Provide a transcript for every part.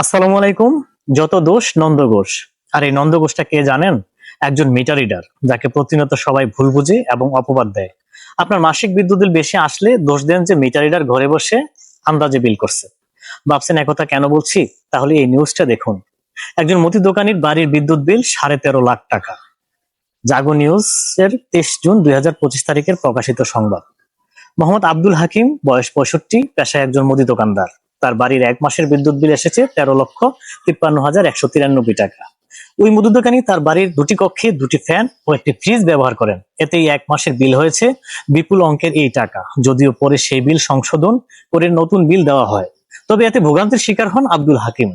আসসালামু আলাইকুম। যত দোষ নন্দঘোষ আর এই নন্দঘোষটা কে জানেন? একজন মিটার রিডার যাকে প্রতিনিয়ত সবাই ভুল বুঝে এবং অপবাদ দেয়। আপনার মাসিক বিদ্যুৎ বিল বেশি আসলে দোষ দেন যে মিটার রিডার ঘরে বসে আন্দাজে বিল করছে। ভাবছেন একথা কেন বলছি? তাহলে এই নিউজটা দেখুন। একজন মুদি দোকানির বাড়ির বিদ্যুৎ বিল সাড়ে তেরো লাখ টাকা। জাগো নিউজ এর তেইশ জুন দুই হাজার পঁচিশ তারিখের প্রকাশিত সংবাদ। মোহাম্মদ আব্দুল হাকিম, বয়স পঁয়ষট্টি, পেশায় একজন মুদি দোকানদার। তার বাড়ির এক মাসের বিদ্যুৎ বিল এসেছে তেরো লক্ষ তিপ্পান্ন হাজার একশো তিরানব্বই টাকা। ওই মুদি দোকানি তার বাড়ির দুটি কক্ষে দুটি ফ্যান ও একটি ফ্রিজ ব্যবহার করেন। এতেই এক মাসের বিল হয়েছে বিপুল অঙ্কের এই টাকা। যদিও পরে সেই বিল সংশোধন করে নতুন বিল দেওয়া হয়। তবে এতে ভোগান্তির শিকার হন আব্দুল হাকিম।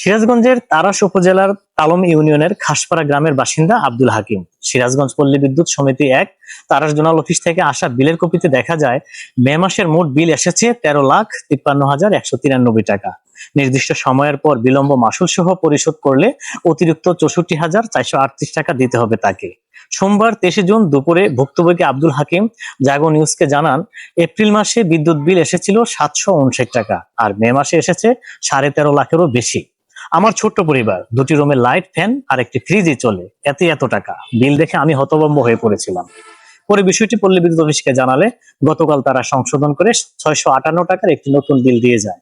সিরাজগঞ্জের তারাস উপজেলার তালম ইউনিয়নের খাসপাড়া গ্রামের বাসিন্দা আব্দুল হাকিম। সিরাজগঞ্জ পল্লী বিদ্যুৎ সমিতি এক তারাস জোনাল অফিস থেকে আসা বিলের কপিতে দেখা যায়, মে মাসের মোট বিল এসেছে তেরো লাখ তিপ্পান্ন হাজার একশো তিরানব্বই টাকা। নির্দিষ্ট সময়ের পর বিলম্ব মাসুল সহ পরিশোধ করলে অতিরিক্ত চৌষট্টি হাজার চারশো আটত্রিশ টাকা দিতে হবে তাকে। সোমবার তেইশে জুন দুপুরে ভুক্তভোগী আব্দুল হাকিম জাগো নিউজকে জানান, এপ্রিল মাসে বিদ্যুৎ বিল এসেছিল সাতশো উনষাট টাকা, আর মে মাসে এসেছে সাড়ে তেরো লাখেরও বেশি। আমার ছোট্ট পরিবার, দুটি রুমে লাইট ফ্যান আর একটি ফ্রিজই চলে। এতে এত টাকা। বিল দেখে আমি হতভম্ব হয়ে পড়েছিলাম। পরে বিষয়টি পল্লী বিদ্যুৎ অফিসকে জানালে গতকাল তারা সংশোধন করে ছয়শো আটান্ন টাকার একটি নতুন বিল দিয়ে যায়।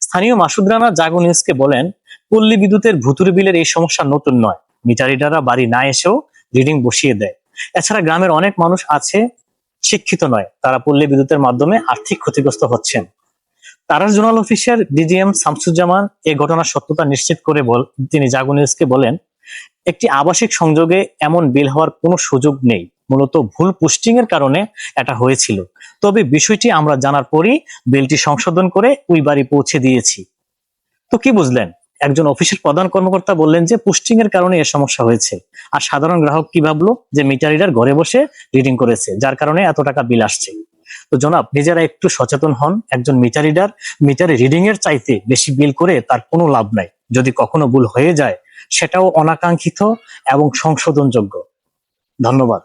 স্থানীয় মাসুদ রানা জাগো নিউজকে বলেন পল্লী বিদ্যুতের ভুতুরে বিলের এই সমস্যা নতুন নয়। মিটার রিডাররা বাড়ি না এসেও রিডিং বসিয়ে দেয়। এছাড়া গ্রামের অনেক মানুষ আছে, শিক্ষিত নয়। তারা পল্লী বিদ্যুতের মাধ্যমে আর্থিক ক্ষতিগ্রস্ত হচ্ছেন। তারাস জোনাল অফিসার ডিজিএম শামসুজ্জামান এ ঘটনার সত্যতা নিশ্চিত করে বল, তিনি জাগো বলেন, একটি আবাসিক সংযোগে এমন বিল হওয়ার কোনো সুযোগ নেই। মূলত ভুল পোস্টিং এর কারণে এটা হয়েছিল। তবে বিষয়টি আমরা জানার পরই বিলটি সংশোধন করে ওই বাড়ি পৌঁছে দিয়েছি। তো কি বুঝলেন? একজন অফিসের প্রধান কর্মকর্তা বললেন যে পোস্টিং এর কারণে এ সমস্যা হয়েছে। আর সাধারণ গ্রাহক কি ভাবলো? যে মিটার রিডার ঘরে বসে রিডিং করেছে, যার কারণে এত টাকা বিল আসছে। তো জনাব, নিজেরা একটু সচেতন হন, একজন মিটার রিডার মিটারে রিডিং এর চাইতে বেশি বিল করে তার কোনো লাভ নাই। যদি কখনো ভুল হয়ে যায়, সেটাও অনাকাঙ্ক্ষিত এবং সংশোধনযোগ্য। ধন্যবাদ।